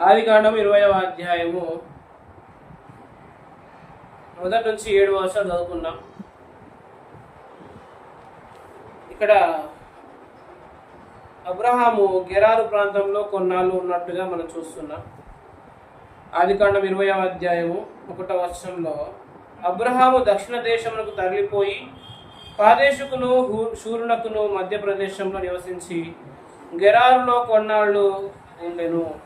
ఆది కాండం అధ్యాయము. మొదటి నుంచి ఏడు వర్షాలు చదువుకున్నాం ఇక్కడ అబ్రహాము గెరారు ప్రాంతంలో కొన్నాళ్ళు ఉన్నట్టుగా మనం చూస్తున్నాం. ఆది కాండం అధ్యాయము ఒకటో వర్షంలో అబ్రహాము దక్షిణ దేశములకు తరలిపోయి కాదేశుకును హూ- శూరునకును మధ్యప్రదేశంలో నివసించి గెరారులో కొన్నాళ్ళు ఉండెను.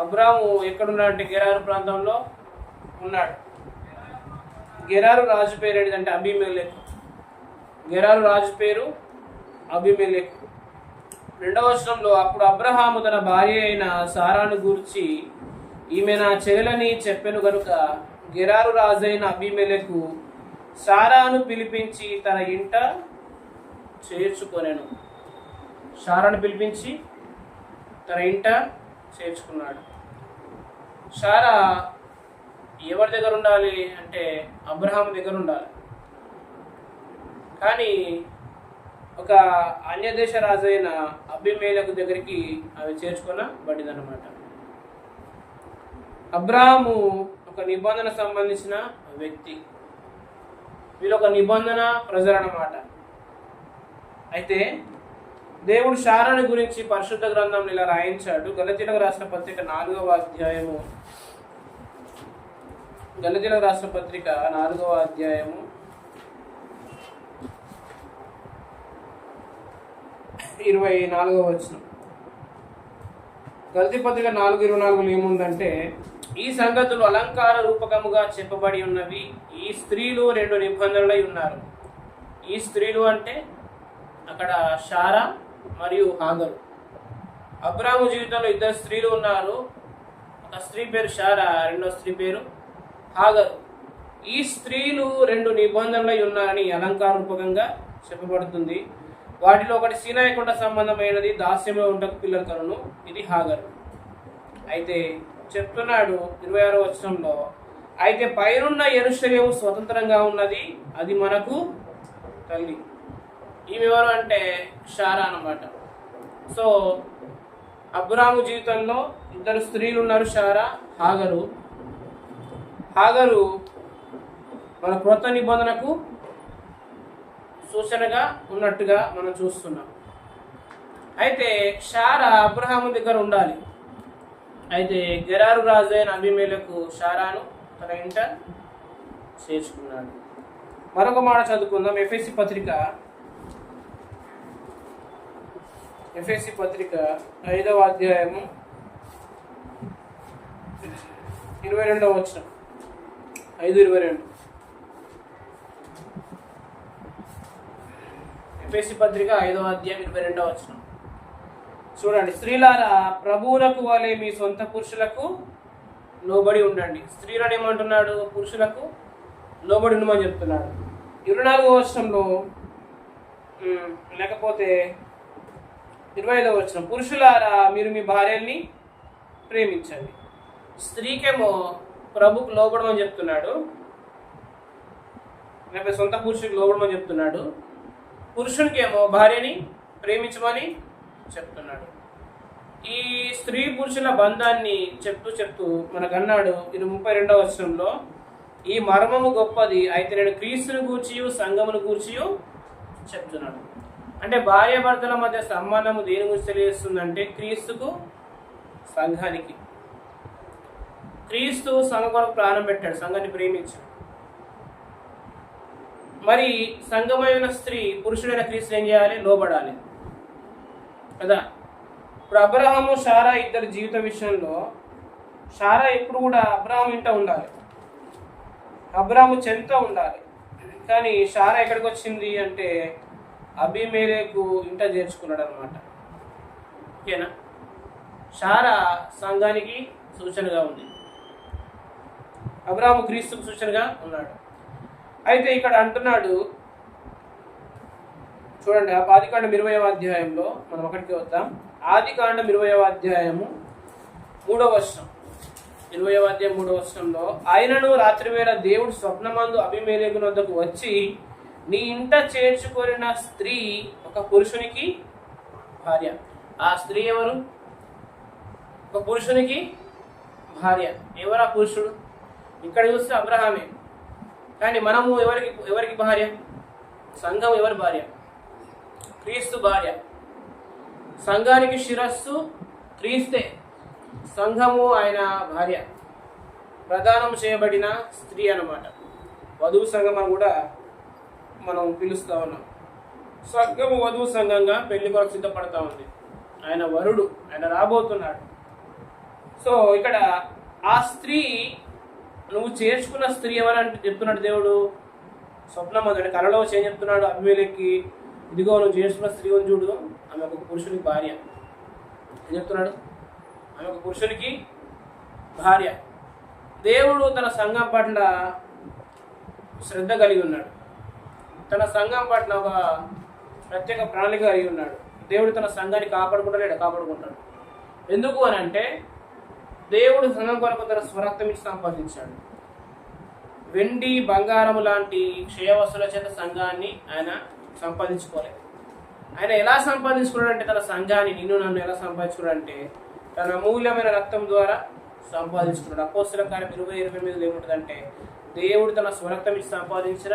అబ్రాము ఎక్కడున్నాడంటే గెరారు ప్రాంతంలో ఉన్నాడు. గెరారు రాజు పేరు ఏంటంటే అభిమేలెక్ గెరారు రాజు పేరు అభిమేలెక్ రెండవ వచనంలో అప్పుడు అబ్రహాము తన భార్య అయిన సారాను గూర్చి ఈమె నా చెల్లెలని చెప్పెను గనుక గెరారు రాజైన అభిమేలకు సారాను పిలిపించి తన ఇంట చేర్చుకొనెను. సారాను పిలిపించి తన ఇంట చేర్చుకున్నాడు. సారా ఎవరి దగ్గర ఉండాలి అంటే అబ్రహాం దగ్గర ఉండాలి. కానీ ఒక అన్యదేశ రాజు అయిన అభిమేలకు దగ్గరికి అవి చేర్చుకొనబడిందన్నమాట అబ్రహాము ఒక నిబంధన సంబంధించిన వ్యక్తి. వీళ్ళు ఒక నిబంధన ప్రజలు అన్నమాట అయితే దేవుడు శారాని గురించి పరిశుద్ధ గ్రంథంలో ఇలా రాయించాడు. గలతీలకు రాసిన పత్రిక నాలుగవ అధ్యాయము. గలతీలకు రాసిన పత్రిక నాలుగవ అధ్యాయము. ఇరవై నాలుగవ వచ్చిన గలతీ పత్రిక నాలుగు ఇరవై నాలుగులో ఏముందంటే ఈ సంగతులు అలంకార రూపకముగా చెప్పబడి ఉన్నవి ఈ స్త్రీలు రెండు నిబంధనలై ఉన్నారు. ఈ స్త్రీలు అంటే అక్కడ షారా మరియు హాగరు. అబ్రాము జీవితంలో ఇద్దరు స్త్రీలు ఉన్నారు. ఒక స్త్రీ పేరు షారా రెండో స్త్రీ పేరు హాగరు. ఈ స్త్రీలు రెండు నిబంధనలై ఉన్నారని అలంకార రూపకంగా చెప్పబడుతుంది. వాటిలో ఒకటి సీనాయకుండ సంబంధమైనది దాస్యంలో ఉండకు పిల్లల కనును ఇది హాగరు. అయితే చెప్తున్నాడు ఇరవై ఆరో వచనంలో అయితే పైనున్న ఎరుషలేము స్వతంత్రంగా ఉన్నది అది మనకు తల్లి. ఈమె ఎవరు అంటే షారా అన్నమాట. సో అబ్రాము జీవితంలో ఇద్దరు స్త్రీలు ఉన్నారు షారా హాగరు. హాగరు మన క్రొత్త నిబంధనకు సూచనగా ఉన్నట్టుగా మనం చూస్తున్నాం. అయితే షారా అబ్రహాము దగ్గర ఉండాలి. అయితే గెరారు రాజు అయిన అభిమేలకు షారాను తన ఇంట చేర్చుకున్నాడు. మరొక మాట చదువుకుందాం ఎఫ్ఎస్సి పత్రిక ఎఫ్ఎస్సి పత్రిక ఐదవ అధ్యాయము ఇరవై రెండవ వచ్చిన ఐదు ఇరవై రెండు. ఎఫ్ఎస్సి పత్రిక ఐదవ అధ్యాయం ఇరవై రెండవ వచ్చిన చూడండి స్త్రీలారా ప్రభువులకు వలె మీ సొంత పురుషులకు లోబడి ఉండండి. స్త్రీలను ఏమంటున్నాడు? పురుషులకు లోబడి ఉండమని చెప్తున్నాడు. ఇరవై నాలుగో వర్షంలో లేకపోతే ఇరవై ఐదవ వచ్చిన పురుషులారా మీరు మీ భార్యల్ని ప్రేమించండి. స్త్రీకేమో ప్రభుకు లోబడమని చెప్తున్నాడు. లేకపోతే సొంత పురుషుడికి లోబడమని చెప్తున్నాడు. పురుషునికేమో భార్యని ప్రేమించమని చెప్తున్నాడు. ఈ స్త్రీ పురుషుల బంధాన్ని చెప్తూ చెప్తూ మనకు అన్నాడు ఇది ముప్పై రెండవ వచనంలో ఈ మర్మము గొప్పది అయితే నేను క్రీస్తుని గూర్చియు సంఘమును గూర్చియు చెప్తున్నాడు అంటే భార్య భర్తల మధ్య సంబంధము దేని గురించి తెలియజేస్తుందంటే క్రీస్తుకు సంఘానికి. క్రీస్తు సంఘం కొరకు ప్రాణం పెట్టాడు సంఘాన్ని ప్రేమించాడు. మరి సంఘమైన స్త్రీ పురుషుడైన క్రీస్తు ఏం చేయాలి? లోబడాలి. కదా? ఇప్పుడు అబ్రహాము షారా ఇద్దరు జీవిత విషయంలో షారా ఎప్పుడు కూడా అబ్రహాం ఇంట ఉండాలి. అబ్రహము చెంత ఉండాలి. కానీ షారా ఎక్కడికి వచ్చింది అంటే అభిమేలేకు ఇంట చేర్చుకున్నాడు అనమాట ఓకేనా? షారా సంఘానికి సూచనగా ఉంది. అబ్రాము క్రీస్తుకు సూచనగా ఉన్నాడు. అయితే ఇక్కడ అంటున్నాడు చూడండి ఆ ఆదికాండం ఇరవయవ అధ్యాయంలో మనం ఒకటికి వద్దాం. ఆదికాండం ఇరవయవ అధ్యాయము మూడవ వర్షం ఇరవయవ అధ్యాయం మూడవ వర్షంలో ఆయనను రాత్రివేళ దేవుడు స్వప్నమందు అభిమేలేకు వద్దకు వచ్చి నీ ఇంట చేర్చుకొనిన స్త్రీ ఒక పురుషునికి భార్య. ఆ స్త్రీ ఎవరు? ఒక పురుషునికి భార్య. ఎవరా పురుషుడు? ఇక్కడ చూస్తే అబ్రహామే. కానీ మనము ఎవరికి ఎవరికి భార్య? సంఘం ఎవరి భార్య? క్రీస్తు భార్య. సంఘానికి శిరస్సు క్రీస్తే. సంఘము ఆయన భార్య. ప్రదానం చేయబడిన స్త్రీ అన్నమాట. వధువు సంఘం అని కూడా మనం పిలుస్తా ఉన్నాం. స్వర్గము వధువు సంఘంగా పెళ్ళి కొరకు సిద్ధపడతా ఉంది. ఆయన వరుడు ఆయన రాబోతున్నాడు. సో ఇక్కడ ఆ స్త్రీ నువ్వు చేర్చుకున్న స్త్రీ ఎవరంటే చెప్తున్నాడు దేవుడు? స్వప్నం అంటే కళలో ఏం చెప్తున్నాడు? అభిమేలకి ఇదిగో నువ్వు చేర్చుకున్న స్త్రీ అని చూడు. ఆమె ఒక పురుషునికి భార్య. ఏం చెప్తున్నాడు? ఆమె ఒక పురుషునికి భార్య. దేవుడు తన సంఘం పట్ల శ్రద్ధ కలిగి ఉన్నాడు. తన సంఘం పట్ల ఒక ప్రత్యేక ప్రణాళిక అయి ఉన్నాడు. దేవుడు తన సంఘాన్ని కాపాడుకుంటాడు కాపాడుకుంటాడు. ఎందుకు అని అంటే దేవుడు సంఘం కొరకు తన స్వరక్తం ఇచ్చి సంపాదించాడు. వెండి బంగారం లాంటి క్షయవస్తుల చేత సంఘాన్ని ఆయన సంపాదించుకోలేదు. ఆయన ఎలా సంపాదించుకున్నాడంటే తన సంఘాన్ని నిన్ను నన్ను ఎలా సంపాదించుకున్నాడంటే తన అమూల్యమైన రక్తం ద్వారా సంపాదించుకున్నాడు. అపోస్తుల కార్యం ఇరవై ఇరవై మీద ఏముంటుందంటే దేవుడు తన స్వరక్తం ఇచ్చి సంపాదించిన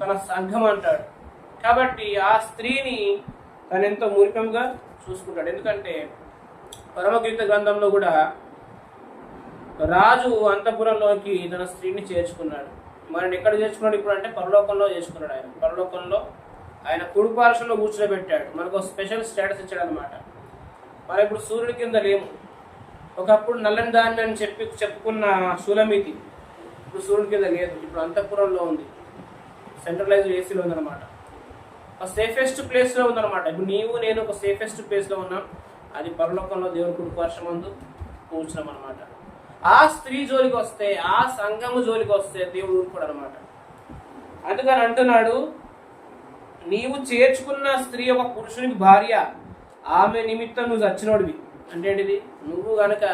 తన సంఘం అంటాడు. కాబట్టి ఆ స్త్రీని తను ఎంతో మూర్ఖంగా చూసుకుంటాడు. ఎందుకంటే పరమగీత గ్రంథంలో కూడా రాజు అంతపురంలోకి తన స్త్రీని చేర్చుకున్నాడు. మరి ఎక్కడ చేర్చుకున్నాడు ఇప్పుడు అంటే పరలోకంలో చేర్చుకున్నాడు ఆయన. పరలోకంలో ఆయన కుడి పార్శ్వంలో కూర్చోబెట్టాడు. మనకు స్పెషల్ స్టేటస్ ఇచ్చాడు అనమాట మనం ఇప్పుడు సూర్యుడి కింద లేము. ఒకప్పుడు నల్లని దాన్ని అని చెప్పి చెప్పుకున్న శూలమితి ఇప్పుడు సూర్యుడి కింద లేదు. ఇప్పుడు అంతఃపురంలో ఉంది. సెంట్రలైజ్డ్ ఏసీలో ఉందన్నమాట. ఒక సేఫెస్ట్ ప్లేస్లో ఉందన్నమాట. ఇప్పుడు నీవు నేను ఒక సేఫెస్ట్ ప్లేస్లో ఉన్నాం. అది పరలోకంలో దేవుని కుడి వర్షం ముందు కూర్చున్నాం అనమాట ఆ స్త్రీ జోలికి వస్తే ఆ సంఘము జోలికి వస్తే దేవుడు ఊరుకోడు అనమాట అందుకని అంటున్నాడు నీవు చేర్చుకున్న స్త్రీ ఒక పురుషునికి భార్య ఆమె నిమిత్తం నువ్వు చచ్చినోడివి. అంటే ఏంటిది? నువ్వు కనుక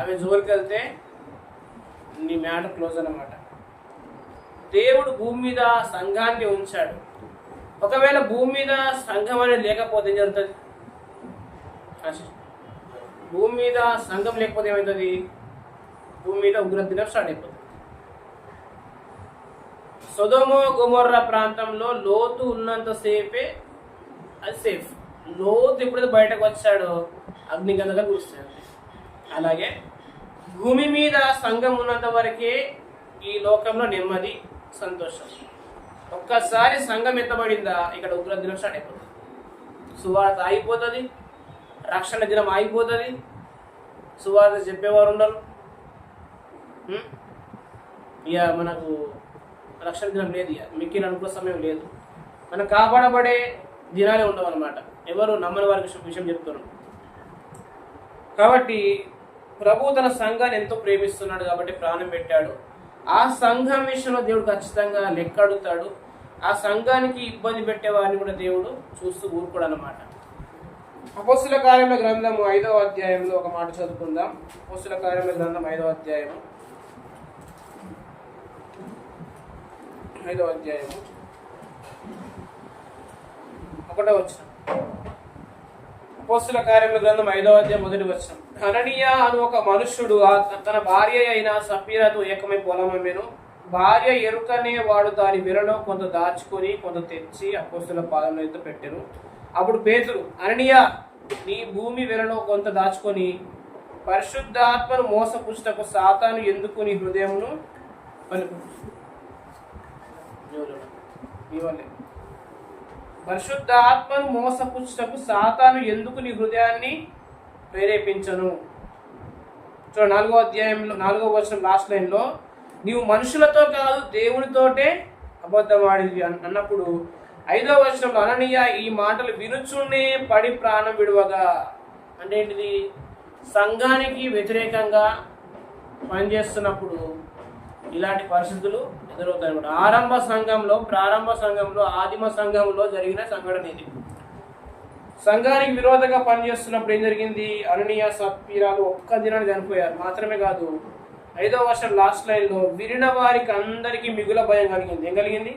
ఆమె జోలికి వెళ్తే నీ మ్యాటర్ క్లోజ్ అనమాట దేవుడు భూమి మీద సంఘాన్ని ఉంచాడు. ఒకవేళ భూమి మీద సంఘం అనేది లేకపోతే ఏం జరుగుతుంది? భూమి మీద సంఘం లేకపోతే ఏమవుతుంది భూమి మీద ఉగ్ర దినం స్టార్ట్ అయిపోతుంది. సొదోమో గుమొర్ర ప్రాంతంలో లోతు ఉన్నంతసేపే అది సేఫ్ లోతు ఎప్పుడైతే బయటకు వచ్చాడో అగ్ని గంధగా కూర్చుంది అలాగే భూమి మీద సంఘం ఉన్నంత వరకే ఈ లోకంలో నెమ్మది సంతోషం. ఒక్కసారి సంఘం ఎత్తబడిందా? ఇక్కడ ఉగ్ర దినం స్టార్ట్ అయిపోతుంది. సువార్త ఆగిపోతుంది రక్షణ దినం ఆగిపోతుంది. సువార్త చెప్పేవారు ఉండరు. ఇక మనకు రక్షణ దినం లేదు ఇక. మిక్కిన అనుకున్న సమయం లేదు. మనం కాపాడబడే దినాలే ఉండవు అనమాట ఎవరు నమ్మని వారికి విషయం చెప్తున్నారు. కాబట్టి ప్రభు తన సంఘాన్ని ఎంతో ప్రేమిస్తున్నాడు కాబట్టి ప్రాణం పెట్టాడు. ఆ సంఘం విషయంలో దేవుడు ఖచ్చితంగా లెక్క అడుగుతాడు ఆ సంఘానికి ఇబ్బంది పెట్టే వారిని కూడా దేవుడు చూస్తూ ఊరుకోడు అనమాట అపోస్తుల కార్యముల గ్రంథము ఐదవ అధ్యాయంలో ఒక మాట చదువుకుందాం. అపోస్తుల కార్యముల గ్రంథం ఐదవ అధ్యాయము. ఐదవ అధ్యాయము. ఒకటో వచ్చిన అపోస్తుల కార్యముల గ్రంథం ఐదవ అధ్యాయం మొదటి వచ్చిన అననీయ అను ఒక మనుష్యుడు తన భార్య అయిన సపీరతో ఏకమై పొలమమ్మెను భార్య ఎరుకనే వాడు దాని విరలో కొంత దాచుకొని కొంత తెచ్చి అపోస్తుల పాదంలో ఎత్తు పెట్టెను. అప్పుడు పేతురు అననీయ నీ భూమి వెలలో కొంత దాచుకొని పరిశుద్ధాత్మను మోసపుచ్చుటకు సాతాను ఎందుకు నీ హృదయమును పలుకు? పరిశుద్ధ ఆత్మను మోసపుచ్చుటకు సాతాను ఎందుకు నీ హృదయాన్ని ప్రేరేపించను. చూడ నాలుగో అధ్యాయంలో నాలుగో వర్షం లాస్ట్ లైన్లో నీవు మనుషులతో కాదు దేవునితోటే అబద్ధం అన్నప్పుడు ఐదో వచనంలో అననీయ ఈ మాటలు వినుచునే పడి ప్రాణం విడువగా. అంటే ఏంటిది? సంఘానికి వ్యతిరేకంగా పనిచేస్తున్నప్పుడు ఇలాంటి పరిస్థితులు ఎదురవుతాయి అనమాట ఆరంభ సంఘంలో ప్రారంభ సంఘంలో ఆదిమ సంఘంలో జరిగిన సంఘటన ఇది. సంఘానికి విరోధంగా పనిచేస్తున్నప్పుడు ఏం జరిగింది? అనునీయ సత్పీరాలు ఒక్క దినాన్ని చనిపోయారు. మాత్రమే కాదు ఐదో వర్షం లాస్ట్ లైన్లో విరిన వారికి అందరికీ మిగుల భయం కలిగింది. ఏం కలిగింది?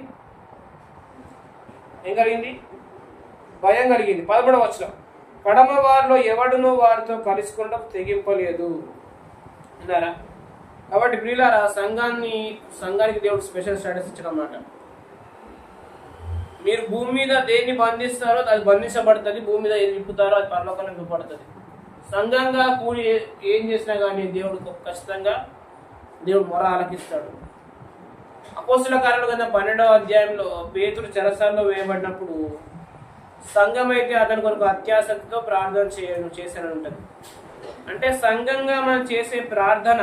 ఏం కలిగింది? భయం కలిగింది. పదమూడవ వర్షం కడమ వారిలో ఎవడును వారితో కలుసుకుంటూ తెగింపలేదు. అన్నారా కాబట్టి ప్రియులారా సంఘాన్ని సంఘానికి దేవుడు స్పెషల్ స్టేటస్ అన్నమాట మీరు భూమి మీద దేన్ని బంధిస్తారో అది బంధించబడుతుంది భూమి మీద ఏది విప్పుతారో అది పరలోకం విప్పబడుతుంది. సంఘంగా కూడి ఏం చేసినా కానీ దేవుడు ఖచ్చితంగా దేవుడు మొర ఆలకిస్తాడు. అపోస్తుల కాలంలో కింద పన్నెండవ అధ్యాయంలో పేతుడు చెరసాల్లో వేయబడినప్పుడు సంఘం అయితే అతని కొరకు అత్యాసక్తితో ప్రార్థన చేయను చేశానని ఉంటుంది అంటే సంఘంగా మనం చేసే ప్రార్థన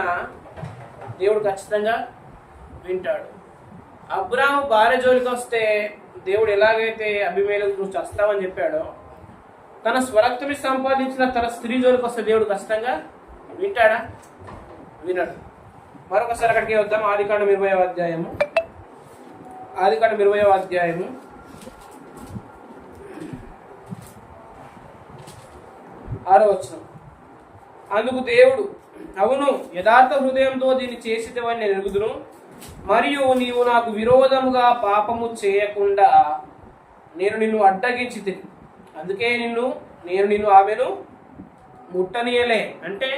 దేవుడు ఖచ్చితంగా వింటాడు. అబ్రాహం భార్య జోలికి వస్తే దేవుడు ఎలాగైతే అభిమేలకు నువ్వు చస్తావని చెప్పాడో తన స్వరక్తమి సంపాదించిన తన స్త్రీ జోలికి వస్తే దేవుడు కష్టంగా వింటాడా? వినడు. మరొకసారి అక్కడికి వద్దాం. ఆదికాండం ఇరవై అధ్యాయము. ఆదికాండం ఇరవై అధ్యాయము. ఆరో వచనం. అందుకు దేవుడు అవును యథార్థ హృదయంతో దీన్ని చేసితవని నేను ఎరుగుదును మరియు నీవు నాకు విరోధముగా పాపము చేయకుండా నేను నిన్ను అడ్డగించి తిని అందుకే నిన్ను నేను నిన్ను ఆమెను ముట్టనీయలే. అంటే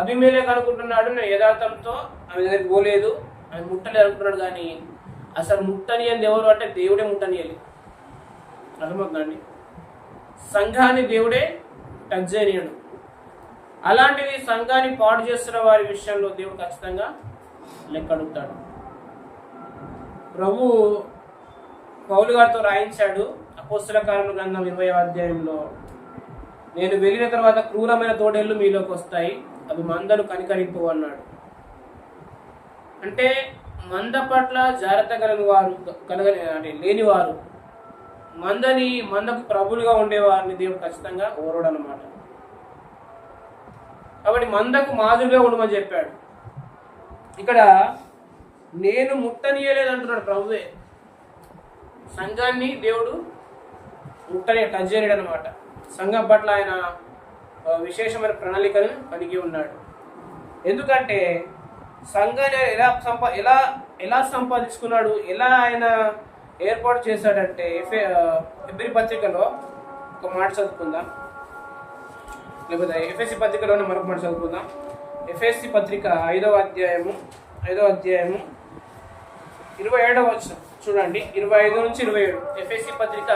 అభిమేలేక అనుకుంటున్నాడు నేను యథార్థంతో ఆమె దగ్గరికి పోలేదు ఆమె ముట్టలే అనుకున్నాడు కానీ అసలు ముట్టనీయని ఎవరు అంటే దేవుడే ముట్టనీయలే. అర్థమవుతుందండి సంఘాన్ని దేవుడే టచ్ చేయనియడు. అలాంటిది సంఘాన్ని పాడు చేస్తున్న వారి విషయంలో దేవుడు ఖచ్చితంగా లెక్క అడుగుతాడు ప్రభు పౌలు గారితో రాయించాడు అపోస్తుల కారుల గ్రంథం ఇరవై అధ్యాయంలో నేను వెళ్ళిన తర్వాత క్రూరమైన తోడేళ్ళు మీలోకి వస్తాయి అవి మందను కనికరింపు అన్నాడు. అంటే మంద పట్ల జాగ్రత్త కలిగిన వారు కలగ అంటే లేనివారు మందని మందకు ప్రభులుగా ఉండేవారిని దేవుడు ఖచ్చితంగా ఓరడు అనమాట కాబట్టి మందకు మాదిరిగా ఉండమని చెప్పాడు. ఇక్కడ నేను ముట్టనీయలేదు అంటున్నాడు ప్రభువే. సంఘాన్ని దేవుడు ముట్టని టచ్ చేయలేడు అనమాట సంఘం పట్ల ఆయన విశేషమైన ప్రణాళికను కలిగి ఉన్నాడు. ఎందుకంటే సంఘాన్ని ఎలా సంపా ఎలా ఎలా సంపాదించుకున్నాడు ఎలా ఆయన ఏర్పాటు చేశాడంటే ఎఫ్ఏ ఎబ్రి పత్రికలో ఒక మాట చదువుకుందాం. లేకపోతే ఎఫ్ఎస్సి పత్రికలోనే మరొక మాట చదువుకుందాం. ఎఫ్ఎస్సి పత్రిక ఐదవ అధ్యాయము ఐదవ అధ్యాయము ఇరవై ఏడవ వచనం. చూడండి ఇరవై ఐదు నుంచి ఇరవై ఏడు ఎఫ్ఎస్సి పత్రిక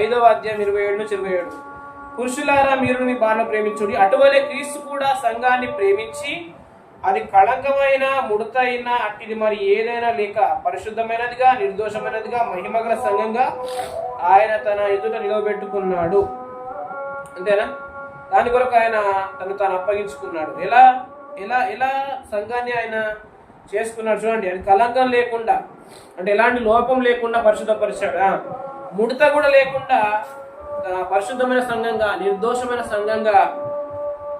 ఐదవ అధ్యాయం ఇరవై ఏడు నుంచి ఇరవై ఏడు పురుషులారా మీరు మీ బాణ ప్రేమించుడి. అటువలే క్రీస్తు కూడా సంఘాన్ని ప్రేమించి అది కళంకమైన ముడతైన అట్టిది మరి ఏదైనా లేక పరిశుద్ధమైనదిగా నిర్దోషమైనదిగా మహిమగల సంఘంగా ఆయన తన ఎదుట నిలవబెట్టుకున్నాడు. అంతేనా? దాని కొరకు ఆయన తను తాను అప్పగించుకున్నాడు. ఎలా? ఎలా ఎలా సంఘాన్ని ఆయన చేసుకున్నాడు చూడండి. ఆయన కలంకం లేకుండా అంటే ఎలాంటి లోపం లేకుండా పరిశుద్ధపరిచాడు. ముడత కూడా లేకుండా పరిశుద్ధమైన సంఘంగా నిర్దోషమైన సంఘంగా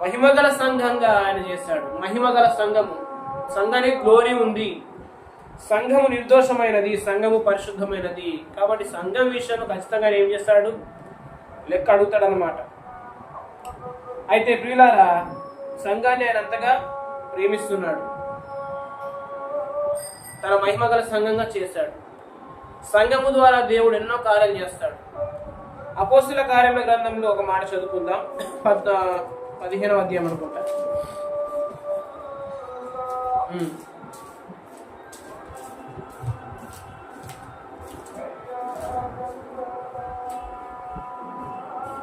మహిమగల సంఘంగా ఆయన చేశాడు. మహిమగల సంఘము. సంఘానికి గ్లోరీ ఉంది. సంఘము నిర్దోషమైనది సంఘము పరిశుద్ధమైనది. కాబట్టి సంఘం విషయంలో ఖచ్చితంగా ఏం చేస్తాడు? లెక్క అడుగుతాడనమాట అయితే ప్రియులారా సంఘాన్ని ఆయన అంతగా ప్రేమిస్తున్నాడు. తన మహిమ గల సంఘంగా చేశాడు. సంఘము ద్వారా దేవుడు ఎన్నో కార్యాలు చేస్తాడు. అపోస్తుల కార్యమ గ్రంథంలో ఒక మాట చదువుకుందాం. పద్ పదిహేనవ అధ్యాయం అనుకుంటా.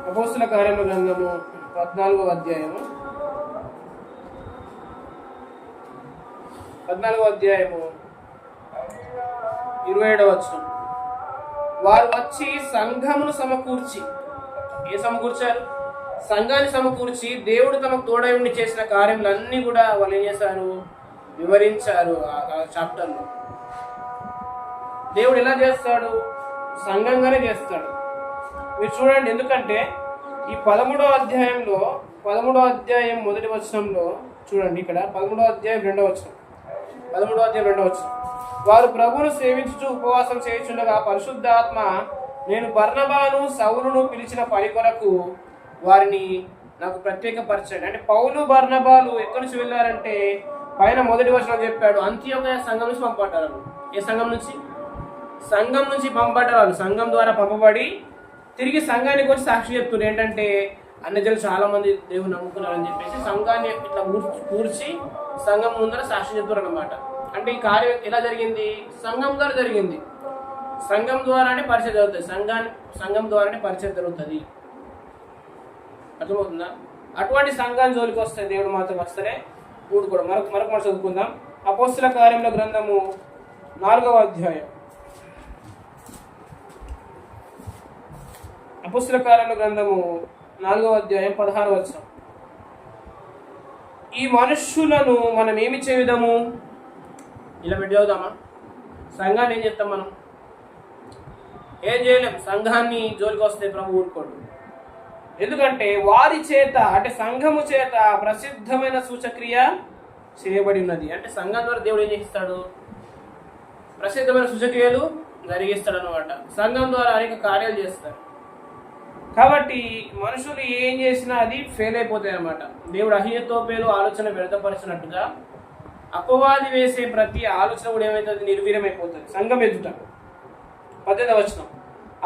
అపోస్తుల కార్యమ గ్రంథము పద్నాలుగవ అధ్యాయము. పద్నాలుగవ అధ్యాయము ఇరవై ఏడవ వచనం. వారు వచ్చి సంఘమును సమకూర్చి ఏ సమకూర్చారు? సంఘాన్ని సమకూర్చి దేవుడు తమకు తోడై ఉండి చేసిన కార్యములన్నీ కూడా వాళ్ళు ఏం చేశారు? వివరించారు ఆ- ఆ చాప్టర్లో. దేవుడు ఎలా చేస్తాడు? సంఘంగానే చేస్తాడు. మీరు చూడండి ఎందుకంటే ఈ పదమూడవ అధ్యాయంలో పదమూడవ అధ్యాయం మొదటి వచనంలో చూడండి ఇక్కడ పదమూడవ అధ్యాయం రెండవ వచనం. పదమూడు అధ్యాయం రెండవ వారు ప్రభువును సేవించుచు ఉపవాసం చేయుచుండగా పరిశుద్ధాత్మ నేను బర్ణబాను సౌలును పిలిచిన పని కొరకు వారిని నాకు ప్రత్యేకపరచండి. అంటే పౌలు బర్ణబాలు ఎక్కడి నుంచి వెళ్ళారంటే పైన మొదటి వర్షం చెప్పాడు. అంత్యోదయ సంఘం నుంచి పంపబడ్డారు ఏ సంఘం నుంచి? సంఘం నుంచి పంపబడ్డారు సంఘం ద్వారా పంపబడి తిరిగి సంఘానికి వచ్చి సాక్షి చెప్తున్నారు. ఏంటంటే అన్నజలు చాలా మంది దేవుని నమ్ముకున్నారని చెప్పేసి సంఘాన్ని ఇట్లా కూర్చి సంఘం ముందర సాక్షి చెప్తారు అనమాట అంటే ఈ కార్యం ఎలా జరిగింది? సంఘం ద్వారా జరిగింది. సంఘం ద్వారానే పరిచయం జరుగుతుంది. సంఘాన్ని సంఘం ద్వారానే పరిచయం జరుగుతుంది. అర్థమవుతుందా? అటువంటి సంఘాన్ని జోలికి వస్తే దేవుడు మాత్రం వస్తేనే ఊడుకోవడం. మరొక మరొక మనం చదువుకుందాం. అపోస్తుల కార్యంలో గ్రంథము నాలుగవ అధ్యాయం. అపుస్తుల కార్యంలో గ్రంథము నాలుగవ అధ్యాయం పదహారు వచ్చం ఈ మనుష్యులను మనం ఏమి చేయుదాము? ఇలా పెట్టి చదువుదామా సంఘాన్ని ఏం చేస్తాం మనం? ఏం చేయలేం. సంఘాన్ని జోలికి వస్తే ప్రభు ఊరుకోడు. ఎందుకంటే వారి చేత అంటే సంఘము చేత ప్రసిద్ధమైన సూచక్రియ చేయబడి ఉన్నది. అంటే సంఘం ద్వారా దేవుడు ఏం చేస్తాడు? ప్రసిద్ధమైన సూచక్రియలు జరిగిస్తాడు అనమాట సంఘం ద్వారా అనేక కార్యాలు చేస్తాడు. కాబట్టి మనుషులు ఏం చేసినా అది ఫెయిల్ అయిపోతాయి అనమాట దేవుడు అహియతోపేలు ఆలోచన వ్యర్థపరిచినట్టుగా అపవాది వేసే ప్రతి ఆలోచన కూడా ఏమవుతుంది నిర్వీర్యమైపోతుంది. సంఘం ఎదుట. పద్దెనిమిది వచనం.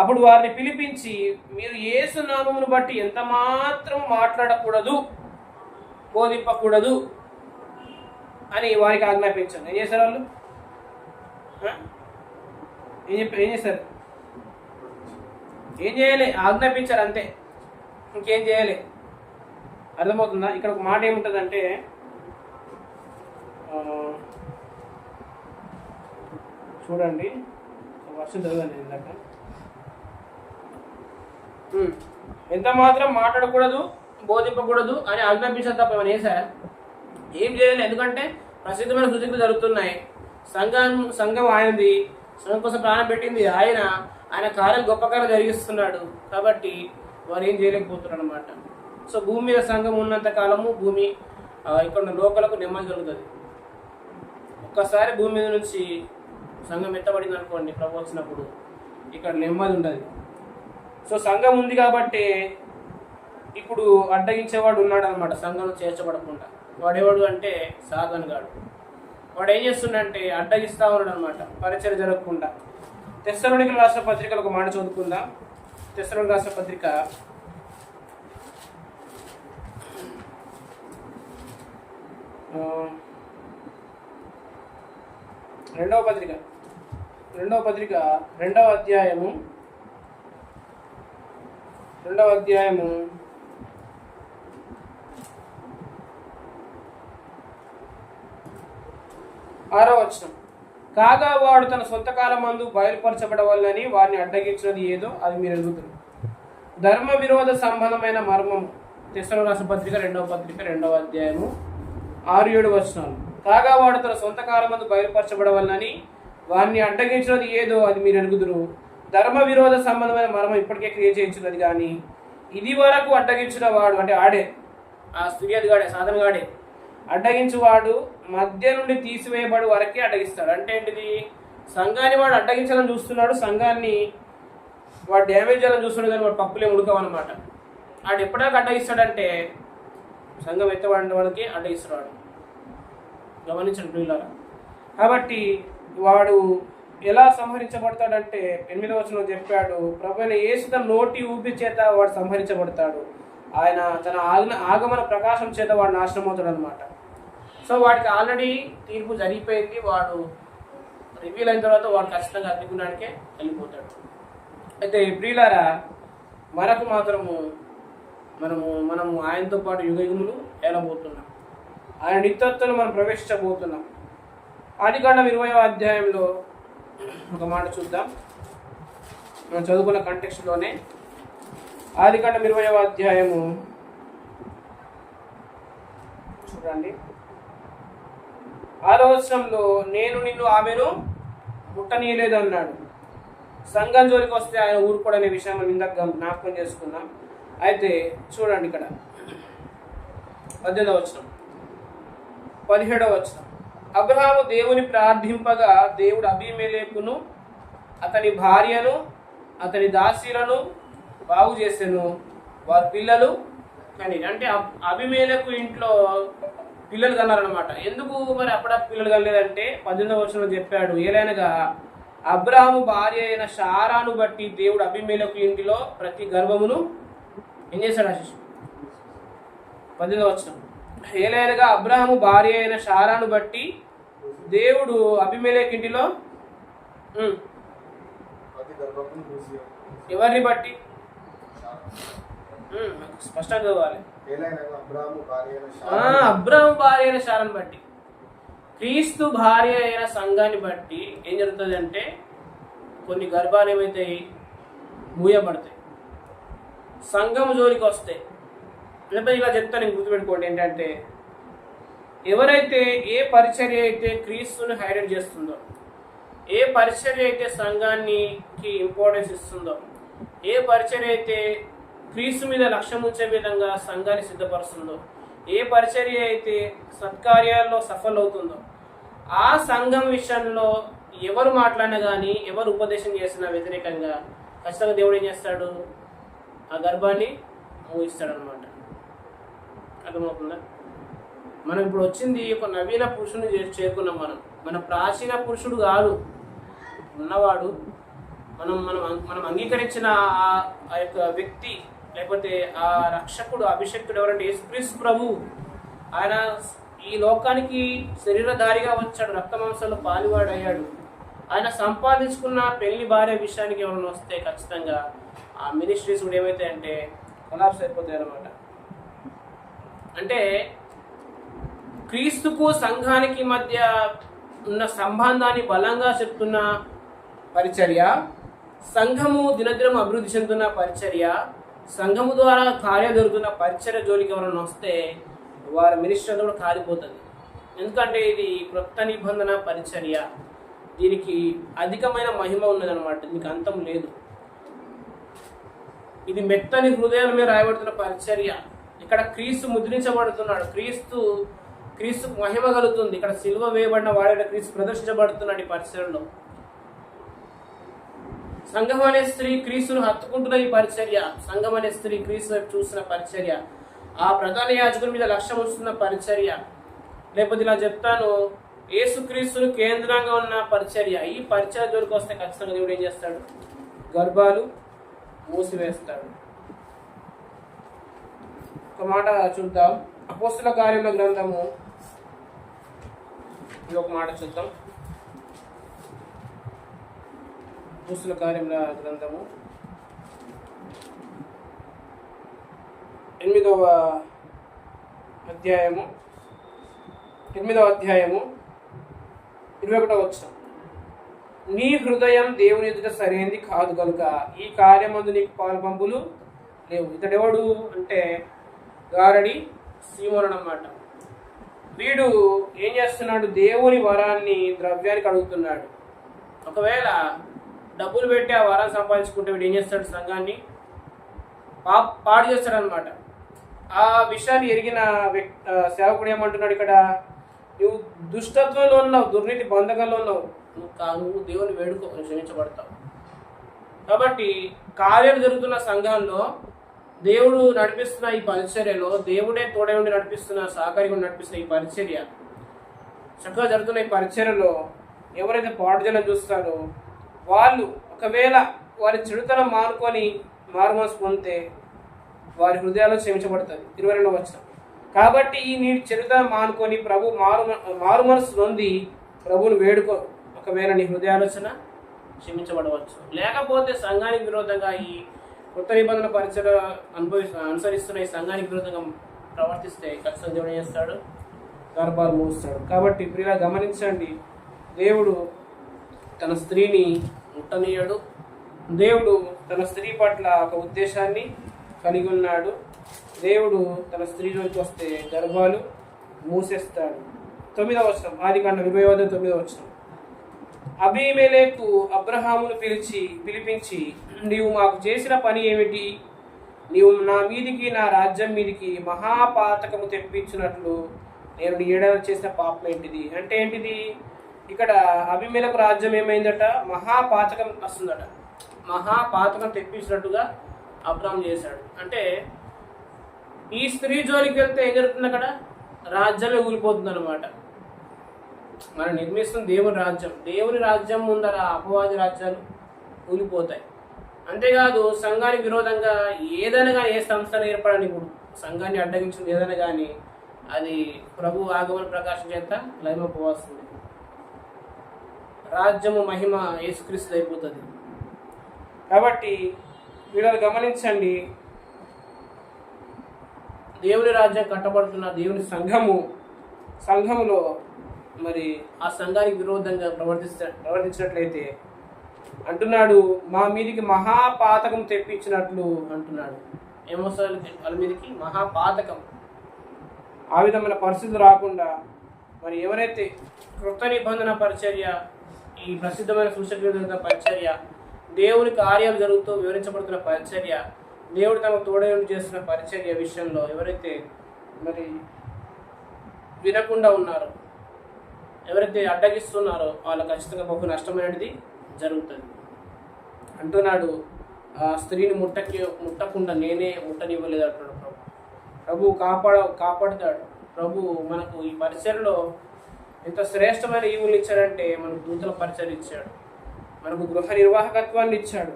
అప్పుడు వారిని పిలిపించి మీరు ఏసు నామమును బట్టి ఎంత మాత్రం మాట్లాడకూడదు బోధింపకూడదు అని వారికి ఆజ్ఞాపించాను ఏం చేశారు వాళ్ళు? ఏం చెప్పారు ఏం చేశారు? ఏం చేయాలి? ఆజ్ఞాపించారు అంతే ఇంకేం చేయాలి? అర్థమవుతుందా? ఇక్కడ ఒక మాట ఏముంటుందంటే చూడండి. వర్షం చదవండి ఇందాక. ఎంత మాత్రం మాట్లాడకూడదు బోధింపకూడదు అని ఆజ్ఞాపించారు తప్ప ఏమని చేశారా? ఏం చేయాలి? ఎందుకంటే ప్రసిద్ధమైన సూచనలు జరుగుతున్నాయి. సంఘం సంఘం ఆయనది. సంఘం కోసం ప్రాణం పెట్టింది ఆయన. ఆయన కార్యం గొప్ప కార్యం జరిగిస్తున్నాడు. కాబట్టి వారు ఏం చేయలేకపోతున్నారు అనమాట సో భూమి మీద సంఘం ఉన్నంత కాలము భూమి ఇక్కడ లోకలకు నెమ్మది జరుగుతుంది ఒక్కసారి భూమి మీద నుంచి సంఘం ఎత్తబడింది అనుకోండి ప్రభు వచ్చినప్పుడు ఇక్కడ నెమ్మది ఉండదు. సో సంఘం ఉంది కాబట్టి ఇప్పుడు అడ్డగించేవాడు ఉన్నాడు అనమాట సంఘంలో చేర్చబడకుండా. వాడేవాడు అంటే సాధన్గాడు. వాడు ఏం చేస్తుండంటే అడ్డగిస్తా ఉన్నాడు అనమాట పరిచయం జరగకుండా. తెస్సలోనికలు రాష్ట్ర పత్రికలు ఒక మాట చదువుకుందాం? తెస్సలోని రాష్ట్ర పత్రిక. రెండవ పత్రిక. రెండవ పత్రిక రెండవ అధ్యాయము. రెండవ అధ్యాయము. ఆరో వచనం. కాగా వాడు తన సొంత కాలమందు బయలుపరచబడవల్లని వారిని అడ్డగించినది ఏదో అది మీరు ఎరుగుతారు ధర్మ విరోధ సంబంధమైన మర్మం తెసలో రాసిన పత్రిక రెండవ పత్రిక రెండవ అధ్యాయము ఆరు ఏడు వచనాలు. కాగా వాడు తన సొంత కాలమందు బయలుపరచబడవల్లని వారిని అడ్డగించినది ఏదో అది మీరు ఎరుగుదురు ధర్మ విరోధ సంబంధమైన మర్మం ఇప్పటికే క్రియేట్ చేయించినది కానీ ఇది వరకు అడ్డగించిన వాడు అంటే ఆడే. ఆ స్త్రీ గాడే సాధన గాడే అడ్డగించువాడు మధ్య నుండి తీసివేయబడి వరకే అడ్డగిస్తాడు. అంటే ఏంటిది? సంఘాన్ని వాడు అడ్డగించాలని చూస్తున్నాడు సంఘాన్ని వాడు డ్యామేజ్ చేయాలని చూస్తున్నాడు కానీ వాడు పప్పులే ఉడకవన్నమాట. వాడు ఎప్పటిదాకా అడ్డగిస్తాడంటే సంఘం ఎత్తబడిన వాడికి అడ్డగిస్తున్నాడు గమనించండి పిల్లల కాబట్టి వాడు ఎలా సంహరించబడతాడంటే ఎనిమిదవ వచనంలో చెప్పాడు ప్రభుని యేసు తన నోటి ఊపి చేత వాడు సంహరించబడతాడు. ఆయన తన ఆగన ఆగమన ప్రకాశం చేత వాడు నాశనం అవుతాడు అనమాట సో వాడికి ఆల్రెడీ తీర్పు జరిగిపోయింది. వాడు రివ్యూల్ అయిన తర్వాత వాడు ఖచ్చితంగా అగ్నిగుండానికే వెళ్ళిపోతాడు. అయితే ప్రియులారా మనకు మాత్రము మనము మనము ఆయనతో పాటు యుగయుగులు ఏలబోతున్నాం. ఆయన నిత్యత్వను మనం ప్రవేశించబోతున్నాం. ఆదికాండం ఇరవై అధ్యాయంలో ఒక మాట చూద్దాం. మనం చదువుకున్న కంటెక్స్ట్లోనే ఆదికాండం ఇరవై అధ్యాయము చూడండి. ఆరో వచనంలో నేను నిన్ను ఆమెను ముట్టనీయలేదు అన్నాడు సంఘం జోలికి వస్తే ఆయన ఊరుకోడనే విషయం మనం ఇందాక జ్ఞాపకం చేసుకున్నాం. అయితే చూడండి ఇక్కడ. పద్దెనిమిదవ వచనం. పదిహేడవ వచనం. అబ్రహాము దేవుని ప్రార్థింపగా దేవుడు అభిమేలేకును అతని భార్యను అతని దాసీలను బాగు చేసెను. వారి పిల్లలు కానీ అంటే అభిమేలకు ఇంట్లో పిల్లలు కన్నారనమాట ఎందుకు మరి అప్పుడు ఆ పిల్లలు కనలేదంటే పద్దెనిమిదవ వచనంలో చెప్పాడు ఏలైనగా అబ్రాహాము భార్య అయిన షారాను బట్టి దేవుడు అభిమేలకు ఇంటిలో ప్రతి గర్భమును ఏం చేశాడు ఆశిష్? పద్దెనిమిది వచ్చిన ఏలైనగా అబ్రాహము భార్య అయిన షారాను బట్టి దేవుడు అభిమేలేక్ ఇంటిలో ఎవరిని బట్టి? స్పష్టంగా చదవాలి అబ్రాహం భార్య అయిన శారాన్ని బట్టి. క్రీస్తు భార్య అయిన సంఘాన్ని బట్టి ఏం జరుగుతుంది అంటే కొన్ని గర్భాలు ఏమైతాయి మూయబడతాయి. సంఘం జోలికి వస్తాయి లేకపోతే ఇలా చెప్తాను నేను గుర్తుపెట్టుకోండి ఏంటంటే ఎవరైతే ఏ పరిచర్య అయితే క్రీస్తుని హైలైట్ చేస్తుందో ఏ పరిచర్య అయితే సంఘానికి ఇంపార్టెన్స్ ఇస్తుందో ఏ పరిచర్య అయితే క్రీస్తు మీద లక్ష్యం ఉంచే విధంగా సంఘాన్ని సిద్ధపరుస్తుందో ఏ పరిచర్య అయితే సత్కార్యాల్లో సఫలవుతుందో ఆ సంఘం విషయంలో ఎవరు మాట్లాడినా కానీ ఎవరు ఉపదేశం చేసినా వ్యతిరేకంగా ఖచ్చితంగా దేవుడు ఏం చేస్తాడు? ఆ గర్భాన్ని మూగిస్తాడు అనమాట అర్థమవుతుందా? మనం ఇప్పుడు వచ్చింది ఒక నవీన పురుషుని చేరుకున్నాం మనం. మన ప్రాచీన పురుషుడు కాదు. ఉన్నవాడు. మనం మనం మనం అంగీకరించిన ఆ- ఆ యొక్క వ్యక్తి లేకపోతే ఆ రక్షకుడు అభిషక్తుడు ఎవరంటే యేసుక్రీస్తు ప్రభు. ఆయన ఈ లోకానికి శరీరధారిగా వచ్చాడు రక్తమాంసంలో పాలువాడయ్యాడు. ఆయన సంపాదించుకున్న పెళ్ళి భార్య విషయానికి ఎవరైనా వస్తే ఖచ్చితంగా ఆ మినిస్ట్రీస్ కూడా ఏమైతాయంటే కొలాప్స్ అయిపోతాయి అనమాట అంటే క్రీస్తుకు సంఘానికి మధ్య ఉన్న సంబంధాన్ని బలంగా చెప్తున్న పరిచర్య సంఘము దినదినం అభివృద్ధి చెందుతున్న పరిచర్య సంఘము ద్వారా కార్య దొరుకుతున్న పరిచయ జోలికి ఎవరైనా వస్తే వారి మినిస్టర్ కూడా కాలిపోతుంది. ఎందుకంటే ఇది క్రొత్త నిబంధన పరిచర్య. దీనికి అధికమైన మహిమ ఉన్నదన్నమాట. మీకు అంతం లేదు. ఇది మెత్తని హృదయాల మీద రాయబడుతున్న పరిచర్య. ఇక్కడ క్రీస్తు ముద్రించబడుతున్నాడు. క్రీస్తు క్రీస్తు మహిమ కలుగుతుంది. ఇక్కడ సిల్వ వేయబడిన వాడైన క్రీస్తు ప్రదర్శించబడుతున్నాడు ఈ పరిచయంలో సంఘం అనే స్త్రీ క్రీస్తును హత్తుకుంటున్న ఈ పరిచర్య సంఘం అనే స్త్రీ క్రీస్తు వైపు చూస్తున్న పరిచర్య ఆ ప్రధాన యాజకుని మీద లక్ష్యం వస్తున్న పరిచర్య. లేకపోతే ఇలా చెప్తాను ఏసుక్రీస్తును కేంద్రంగా ఉన్న పరిచర్య. ఈ పరిచర్య దొరికి వస్తే ఖచ్చితంగా దేవుడు ఏం చేస్తాడు? గర్భాలు మూసివేస్తాడు. ఒక మాట చూద్దాం. అపోస్తుల కార్యముల గ్రంథము. ఇది ఒక మాట చూద్దాం. అపోస్తుల కార్యముల గ్రంథము. ఎనిమిదవ అధ్యాయము. ఎనిమిదవ అధ్యాయము. ఇరవై ఒకటవ వచ్చిన నీ హృదయం దేవుని ఎదుట సరైనది కాదు కనుక ఈ కార్యమందు నీకు పాల్పంపులు లేవు. ఇతడెవడు అంటే గారడి సీమోను అన్నమాట. వీడు ఏం చేస్తున్నాడు? దేవుని వరాన్ని ద్రవ్యానికి అడుగుతున్నాడు. ఒకవేళ డబ్బులు పెట్టి ఆ వరాలు సంపాదించుకుంటే వీడు ఏం చేస్తాడు సంఘాన్ని? పా పాడు చేస్తాడు అనమాట ఆ విషయాన్ని ఎరిగిన వ్యక్తి సేవకుడు ఏమంటున్నాడు ఇక్కడ? నువ్వు దుష్టత్వంలో ఉన్నావు దుర్నీతి బంధకంలో ఉన్నావు. నువ్వు కా- నువ్వు దేవుని వేడుకో క్షమించబడతావు. కాబట్టి కార్యాలు జరుగుతున్న సంఘంలో దేవుడు నడిపిస్తున్న ఈ పరిచర్యలో దేవుడే తోడే ఉండి నడిపిస్తున్న సహకారిగా నడిపిస్తున్న ఈ పరిచర్య చక్కగా జరుగుతున్న ఈ పరిచర్యలో ఎవరైతే పాడుజనం చూస్తారో వాళ్ళు ఒకవేళ వారి చెడుతనం మానుకొని మారుమనసు పొందితే వారి హృదయాలు క్షమించబడుతుంది. ఇరవై రెండవ వచ్చిన కాబట్టి ఈ నీ చెడుతనం మానుకొని ప్రభు మారు మారు మనసు నొంది ప్రభువుని వేడుకో. ఒకవేళ నీ హృదయాలోచన క్షమించబడవచ్చు. లేకపోతే సంఘానికి విరోధంగా ఈ కొత్త నిబంధన పరిచయ అనుభవి అనుసరిస్తున్న ఈ సంఘానికి విరోధంగా ప్రవర్తిస్తే ఖచ్చితంగా దేవుడు చేస్తాడు? గర్భాలు మూస్తాడు. కాబట్టి ప్రియులా గమనించండి. దేవుడు తన స్త్రీని ముట్టనీయడు. దేవుడు తన స్త్రీ పట్ల ఒక ఉద్దేశాన్ని కలిగి ఉన్నాడు. దేవుడు తన స్త్రీలోకి వస్తే గర్భాలు మూసేస్తాడు. తొమ్మిదవ వచనం ఆది కాండ ఇరవై వద్ద తొమ్మిదవ వచనం. అభిమేలేకు అబ్రహామును పిలిచి పిలిపించి నీవు మాకు చేసిన పని ఏమిటి? నీవు నా మీదికి నా రాజ్యం మీదికి మహాపాతకము తెప్పించినట్లు నేను నీ ఏడాది చేసిన పాపం ఏంటిది? అంటే ఏంటిది? ఇక్కడ అభిమేలకు రాజ్యం ఏమైందట? మహాపాతకం వస్తుందట. మహాపాతకం తెప్పించినట్టుగా అబ్రామ్ చేశాడు. అంటే ఈ స్త్రీ జోలికి వెళ్తే ఏం జరుగుతుంది అక్కడ? రాజ్యమే ఊగిపోతుంది అనమాట మనం నిర్మిస్తున్న దేవుని రాజ్యం. దేవుని రాజ్యం ముందర అపవాది రాజ్యాలు కూలిపోతాయి అంతేకాదు సంఘానికి విరోధంగా ఏదైనా కానీ ఏ సంస్థను ఏర్పడని ఇప్పుడు సంఘాన్ని అడ్డగించింది ఏదైనా కానీ అది ప్రభు ఆగమన ప్రకాశం చేత లైమపోవస్తుంది రాజ్యము మహిమ యేసుక్రీస్తు అయిపోతుంది కాబట్టి వీళ్ళని గమనించండి. దేవుని రాజ్యం కట్టబడుతున్న దేవుని సంఘము సంఘములో మరి ఆ సంఘానికి విరోధంగా ప్రవర్తిస్త ప్రవర్తించినట్లయితే అంటున్నాడు మా మీదికి మహాపాతకం తెప్పించినట్లు అంటున్నాడు. ఏమొస్తుంది వాళ్ళ మీదకి మహాపాతకం. ఆ విధమైన పరిస్థితులు రాకుండా మరి ఎవరైతే కృత నిబంధన పరిచర్య ఈ ప్రసిద్ధమైన సూచక పరిచర్య దేవుని కార్యాలు జరుగుతూ వివరించబడుతున్న పరిచర్య దేవుడు తమ తోడై చేస్తున్న పరిచర్య విషయంలో ఎవరైతే మరి వినకుండా ఉన్నారో ఎవరైతే అడ్డగిస్తున్నారో వాళ్ళ ఖచ్చితంగా బహు నష్టమైనది జరుగుతుంది. అంటున్నాడు ఆ స్త్రీని ముట్టకి ముట్టకుండా నేనే ముట్టనివ్వలేదు అంటున్నాడు ప్రభు. ప్రభు కాపాడ కాపాడుతాడు. ప్రభు మనకు ఈ పరిచయలో ఎంత శ్రేష్టమైన ఈవులు ఇచ్చాడంటే మనకు దూతల పరిచయం ఇచ్చాడు. మనకు గృహ నిర్వాహకత్వాన్ని ఇచ్చాడు.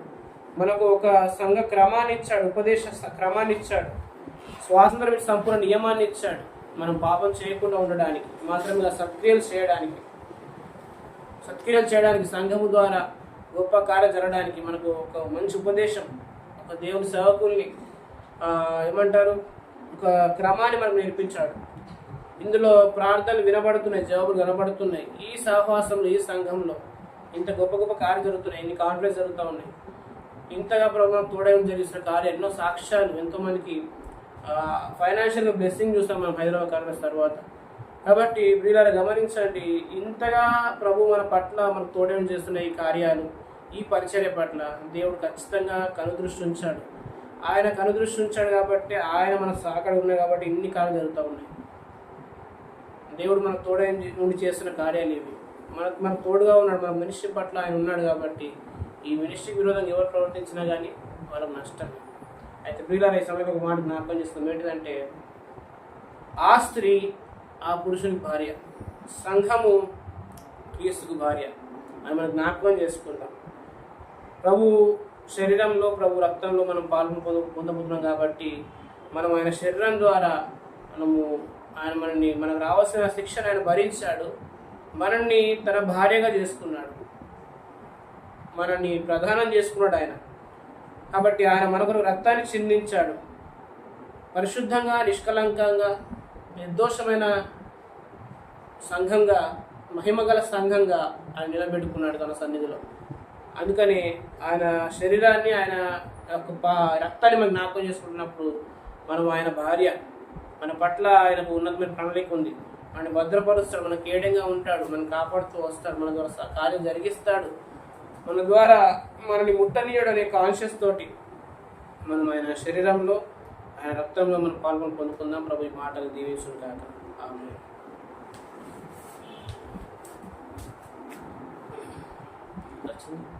మనకు ఒక సంఘ క్రమాన్ని ఇచ్చాడు ఉపదేశ స- క్రమాన్ని ఇచ్చాడు. స్వాతంత్రం సంపూర్ణ నియమాన్ని ఇచ్చాడు. మనం పాపం చేయకుండా ఉండడానికి మాత్రమే సత్క్రియలు చేయడానికి సత్క్రియలు చేయడానికి సంఘము ద్వారా గొప్ప కార్యం జరగడానికి మనకు ఒక మంచి ఉపదేశం ఒక దేవుని సేవకుల్ని ఏమంటారు? ఒక క్రమాన్ని మనకు నేర్పించాడు. ఇందులో ప్రార్థనలు వినబడుతున్నాయి జవాబులు కనబడుతున్నాయి. ఈ సహవాసంలో ఈ సంఘంలో ఇంత గొప్ప గొప్ప కార్యం జరుగుతున్నాయి ఇన్ని కాన్ఫరెన్స్ జరుగుతూ ఉన్నాయి. ఇంతగా ప్రభుత్వం తోడయం జరిగిన కార్యం ఎన్నో సాక్ష్యాలు ఎంతో మందికి ఫైనాన్షియల్గా బ్లెస్సింగ్ చూస్తాం మనం హైదరాబాద్ కాన్ఫరెన్స్ తర్వాత. కాబట్టి వీళ్ళని గమనించండి ఇంతగా ప్రభు మన పట్ల మనకు తోడయం చేస్తున్న ఈ కార్యాలు ఈ పరిచర్య పట్ల దేవుడు ఖచ్చితంగా కనుదృష్టి ఉంచాడు. ఆయన కనుదృష్టి ఉంచాడు కాబట్టి ఆయన మన సాకడ ఉన్నాయి కాబట్టి ఇన్ని కార్యాలు జరుగుతూ ఉన్నాయి. దేవుడు మనకు తోడై నుండి చేస్తున్న కార్యాలు ఇవి. మనకు మనకు తోడుగా ఉన్నాడు మన మినిస్ట్రీ పట్ల ఆయన ఉన్నాడు కాబట్టి ఈ మినిస్ట్రీ విరోధంగా ఎవరు ప్రవర్తించినా కానీ వాళ్ళకి నష్టం అయితే ప్రియులారా ఈ సమయంలో ఒక మాట జ్ఞాపకం చేస్తాం ఏంటంటే ఆ స్త్రీ ఆ పురుషుని భార్య సంఘము క్రీస్తుకు భార్య అని మనం జ్ఞాపకం చేసుకుంటాం ప్రభు శరీరంలో ప్రభు రక్తంలో మనం పాల్గొని పొంద పొందబోతున్నాం కాబట్టి మనం ఆయన శరీరం ద్వారా మనము ఆయన మనల్ని మనకు రావాల్సిన శిక్షను ఆయన భరించాడు. మనల్ని తన భార్యగా చేసుకున్నాడు. మనల్ని ప్రధానం చేసుకున్నాడు ఆయన. కాబట్టి ఆయన మనకు రక్తాన్ని చిందించాడు. పరిశుద్ధంగా నిష్కలంకంగా నిర్దోషమైన సంఘంగా మహిమగల సంఘంగా ఆయన నిలబెట్టుకున్నాడు తన సన్నిధిలో. అందుకని ఆయన శరీరాన్ని ఆయన యొక్క రక్తాన్ని మనం జ్ఞాపకం చేసుకుంటున్నప్పుడు మనం ఆయన భార్య. మన పట్ల ఆయనకు ఉన్నతమైన ప్రణాళిక ఉంది. ఆయన భద్రపరుస్తాడు మన కేడంగా ఉంటాడు మనం కాపాడుతూ వస్తాడు మన ద్వారా కార్యం జరిగిస్తాడు. మన ద్వారా మనని ముట్టనీయడు అనే కాన్షియస్ తోటి మనం ఆయన శరీరంలో ఆయన రక్తంలో మనం పాల్గొని పొందుకుందాం. ప్రభు ఈ మాటలు దీవించును కాక ఆమె you.